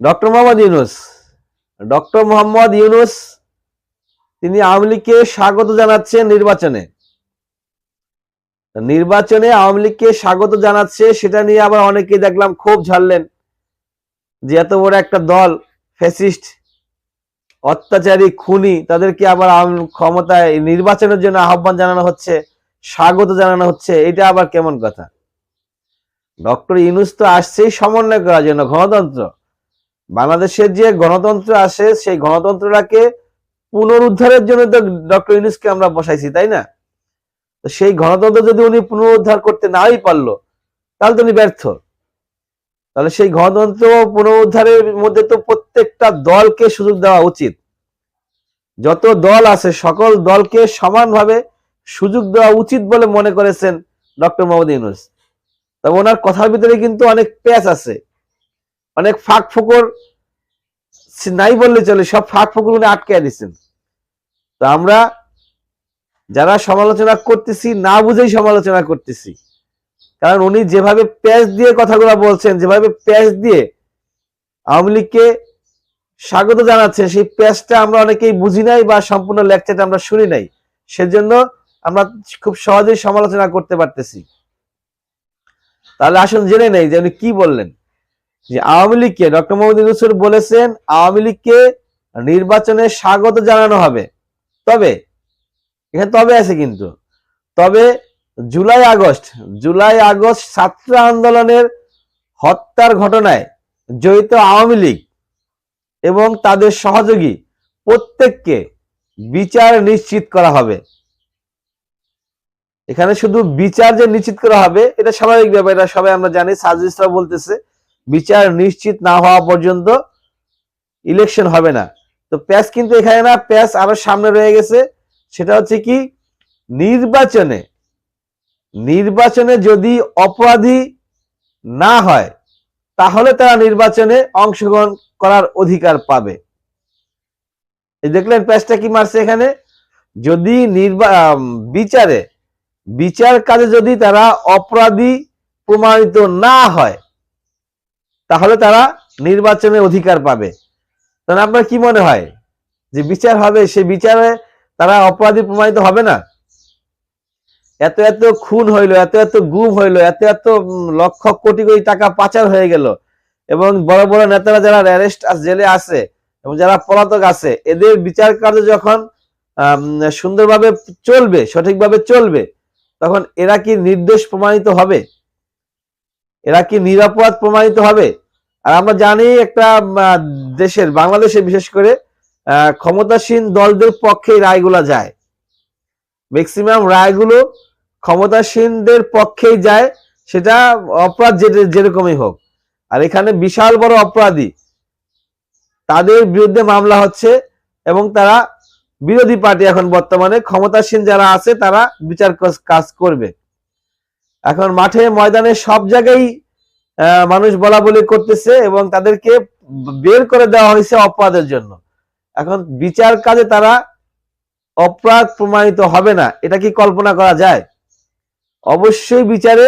Doctor Mohammad Yunus doctor Mohammad Yunus তিনি আওয়ামী লীগকে স্বাগত জানাচ্ছেন নির্বাচনে। নির্বাচনে আওয়ামী লীগকে স্বাগত জানাচ্ছে, সেটা নিয়ে আবার অনেকে দেখলাম ক্ষোভ ঝাড়লেন যে এত বড় একটা দল, ফ্যাসিস্ট, অত্যাচারী, খুনি, তাদেরকে আবার ক্ষমতায় নির্বাচনের জন্য আহ্বান জানানো হচ্ছে, স্বাগত জানানো হচ্ছে, এটা আবার কেমন কথা? ডক্টর ইউনুস তো আসছেই সমন্বয় করার জন্য, গণতন্ত্র। বাংলাদেশের যে গণতন্ত্র আসে সেই গণতন্ত্রটাকে পুনরুদ্ধারের জন্য তো ডক্টর ইউনুসকে আমরা বসাইছি, তাই না? সেই গণতন্ত্র যদি উনি পুনরুদ্ধার করতে নাই পারল, তাহলে তো উনি ব্যর্থ। তাহলে সেই গণতন্ত্র পুনরুদ্ধারের মধ্যে তো প্রত্যেকটা দলকে সুযোগ দেওয়া উচিত। যত দল আছে, সকল দলকে সমানভাবে সুযোগ দেওয়া উচিত বলে মনে করেছেন ডক্টর মোহাম্মদ ইউনুস। তবে ওনার কথার ভিতরে কিন্তু অনেক প্যাচ আছে। অনেক ফাঁক ফোকর নাই বললে চলে, সব ফাঁক ফোকর উনি আটকে দিচ্ছেন তো আমরা যারা সমালোচনা করতেছি, না বুঝেই সমালোচনা করতেছি। কারণ উনি যেভাবে প্যাচ দিয়ে কথাগুলো বলছেন, যেভাবে প্যাচ দিয়ে আওয়ামী লীগকে স্বাগত জানাচ্ছেন সেই প্যাচটা আমরা অনেকেই বুঝি নাই বা সম্পূর্ণ লেকচারটা আমরা শুনি নাই। সেজন্য আমরা খুব সহজেই সমালোচনা করতে পারতেছি। তাহলে আসুন জেনে নেই যে উনি কি বললেন। যে আওয়ামী লীগকে ডক্টর মোহাম্মদ ইউনুসুর বলেছেন, আওয়ামী লীগকে নির্বাচনে স্বাগত জানানো হবে। তবে, এখানে তবে আছে কিন্তু। তবে জুলাই আগস্ট জুলাই আগস্ট ছাত্র আন্দোলনের হত্যার ঘটনায় জড়িত আওয়ামী লীগ এবং তাদের সহযোগী প্রত্যেককে বিচার নিশ্চিত করা হবে। এখানে শুধু বিচার যে নিশ্চিত করা হবে, এটা স্বাভাবিক ব্যাপার, এটা সবাই আমরা জানি। সাজিস্টরা বলতেছে বিচার নিশ্চিত না হওয়া পর্যন্ত ইলেকশন হবে না। তো প্যাস কিন্তু এখানে না প্যাস আরও সামনে রয়ে গেছে। সেটা হচ্ছে কি, নির্বাচনে নির্বাচনে যদি অপরাধী না হয়, তাহলে তারা নির্বাচনে অংশগ্রহণ করার অধিকার পাবে। দেখলেন প্যাচটা কি মারছে এখানে? যদি নির্বা বিচারে, বিচার কাজে যদি তারা অপরাধী প্রমাণিত না হয় তাহলে তারা নির্বাচনে অধিকার পাবে। তাহলে আপনার কি মনে হয়? যে বিচার হবে সে বিচারে তারা অপরাধী প্রমাণিত হবে না? এত এত খুন হইল, এত এত গুম হইল, এত এত লক্ষ কোটি কোটি টাকা পাচার হয়ে গেল। এবং বড় বড় নেতারা যারা অ্যারেস্ট জেলে আছে এবং যারা পলাতক আছে এদের বিচার কার্য যখন সুন্দরভাবে চলবে, সঠিকভাবে চলবে, তখন এরা কি নির্দোষ প্রমাণিত হবে? এরা কি নিরাপদ প্রমাণিত হবে? আর আমরা জানি একটা দেশের, বাংলাদেশে বিশেষ করে ক্ষমতাসীন দলদের পক্ষে রায়গুলা যায়। ম্যাক্সিমাম রায়গুলো ক্ষমতাসীনদের পক্ষেই যায়, সেটা অপরাধ যেরকমই হোক। আর এখানে বিশাল বড় অপরাধী। তাদের বিরুদ্ধে মামলা হচ্ছে এবং তারা বিরোধী পার্টি এখন বর্তমানে। ক্ষমতাসীন যারা আছে, তারা বিচার কাজ করবে। এখন মাঠে, ময়দানে সব জায়গায় মানুষ বলা বলি করতেছে এবং তাদেরকে বের করে দেওয়া হয়েছে অপরাধের জন্য। এখন বিচার কাজে তারা অপরাধ প্রমাণিত হবে না। এটা কি কল্পনা করা যায়? অবশ্যই বিচারে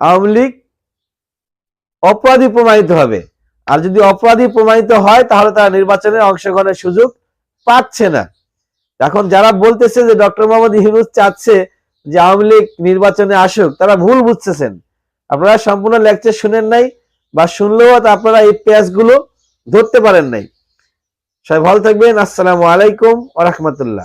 আওয়ামী লীগ অপরাধী প্রমাণিত হবে। আর যদি অপরাধী প্রমাণিত হয়, তাহলে তারা নির্বাচনে অংশগ্রহণের সুযোগ পাচ্ছে না। এখন যারা বলতেছে যে ডক্টর মোহাম্মদ ইউনুস চাচ্ছে যে আওয়ামী লীগ নির্বাচনে আসুক, তারা ভুল বুঝতেছেন। আপনারা সম্পূর্ণ লেকচার শুনেন নাই বা শুনলেও তা আপনারা এই পেঁয়াজগুলো ধরতে পারেন নাই। সবাই ভালো থাকবেন। আসসালামু আলাইকুম ওয়া রাহমাতুল্লাহ।